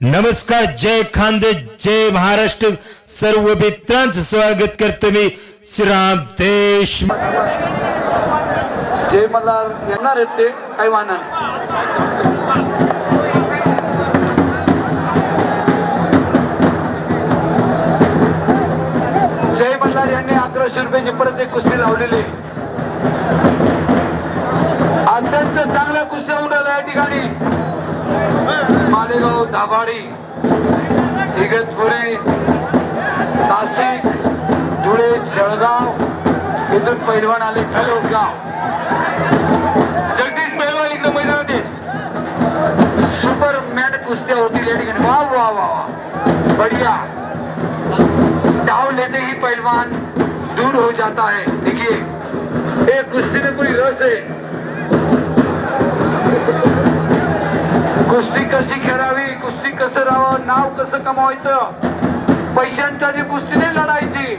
नमस्कार जय खानदे जय महाराष्ट्र. सर्व मित्रांचं स्वागत करतो मी श्रीराम देश जय मला येणार आहेत ते काही वाहना जय मल्हार यांनी अकराशे रुपयाची परत एक कुस्ती लावलेली दाभाडी इगतपुरी नाशिक धुळे जळगाव इथून पैलवान आले गाव. जगदीश पैलवान इकडे मैदानात आहे. सुपर मॅन कुस्त्या होतील या ठिकाणी. वा वा वा वा. बढिया. डाव लेते ही पहलवान दूर हो जाता है देखिए एक कुश्ती में कोई रस है कुस्ती कशी खेळावी कुस्ती कसं राहावं नाव कसं कमवायचं? पैशांच्या कुस्ती नाही लढायची.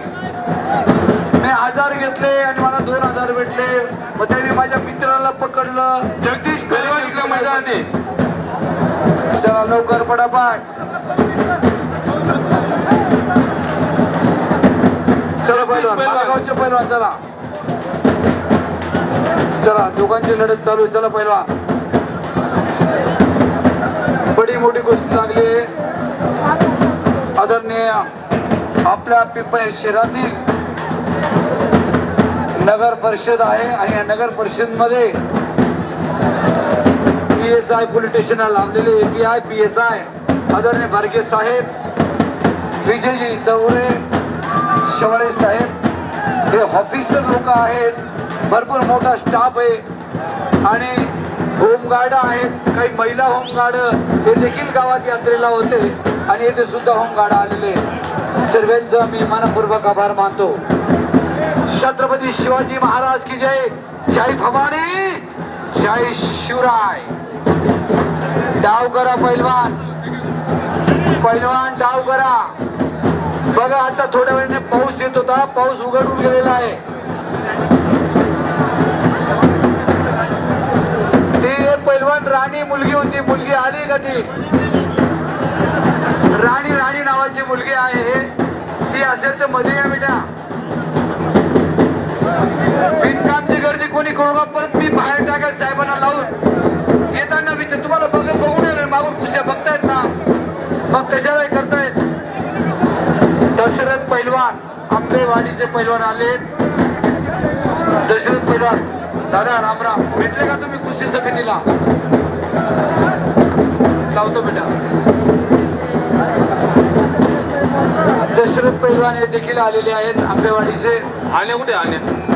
मी हजार घेतले आणि मला दोन हजार भेटले. मग त्यांनी माझ्या मित्राला पकडलं. जगदीश. चला लवकर पटापट. चला मालेगावचे पैलवान चला. चला दोघांची लढत चालू चला पैलवान. बडी मोठी गोष्ट लागली आदरणीय आपल्या पिंपळे शहरातील नगर परिषद आहे आणि या नगर परिषदमध्ये पी एस आय पोलीस स्टेशनला लावलेले P I P S I आदरणीय भारगे साहेब विजयजी चौरे शेवाळे साहेब हे ऑफिसर लोक आहेत. भरपूर मोठा स्टाफ आहे. आणि होमगार्ड आहेत. काही महिला होमगार्ड हे देखील गावात यात्रेला होते आणि येथे सुद्धा होमगार्ड आलेले सर्वांचा मी मनपूर्वक आभार मानतो. छत्रपती शिवाजी महाराज की जय. जय भवानी जय शिवराय. डाव करा पैलवान. पैलवान डाव करा. बघा आता थोड्या वेळाने पाऊस येत होता. पाऊस उघडून गेलेला आहे. राणी मुलगी होती मुलगी आली का ती? राणी राणी नावाची मुलगी आहे ती असेल तर मध्ये या बेटा. बिनकामची गर्दी कोणी करू नका परत मी बाहेर टाकेल साहेबांना लावून. येताना मी तुम्हाला बघत बघून येणार मागून कुस्त्या बघतायत ना. मग कशाला करतायत? दशरथ पैलवान आंबेवाडीचे पैलवान आले. दशरथ पैलवान दादा रामराम भेटले का तुम्ही कुस्ती समितीला? लावतो बेटा. दशरथ पैलवान हे देखील आलेले आहेत. आंबेवाडीचे. आले कुठे? आले.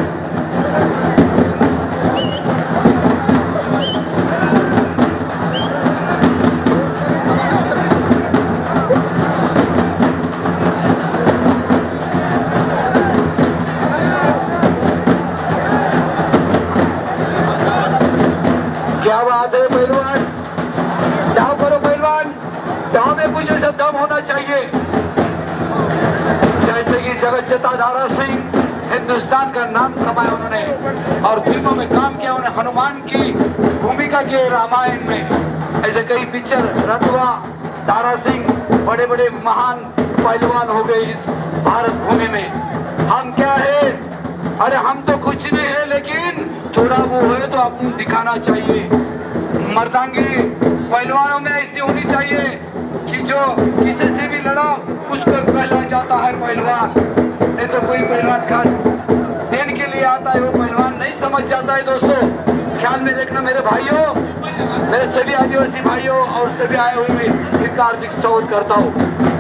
है पहलवान दाव करो पहलवान दाव में कुछ ऐसा दम होना चाहिए। जैसे कि जगत जता दारा सिंह हिंदुस्तान का नाम कमाया उन्होंने और फ़िल्मों में काम किया उन्होंने। हनुमान की भूमिका की रामायण में। ऐसे कई पिक्चर रतवा दारा सिंह बड़े बड़े महान पहलवान हो गए इस भारत भूमि में। हम क्या है? अरे हम तो कुछ नहीं है, लेकिन थोड़ा वो है तो आपको दिखाना चाहिए। मर्दांगी पहलवानों में ऐसी होनी चाहिए कि जो किसी से भी लड़ा, उसको कहला जाता है पहलवान। नहीं तो कोई पहलवान खास दिन के लिए आता है, वो पहलवान नहीं समझ जाता है दोस्तों। ख्याल में देखना मेरे भाइयों, मेरे सभी आदिवासी भाइयों और सभी आए हुए में इनका हार्दिक स्वागत करता हूँ।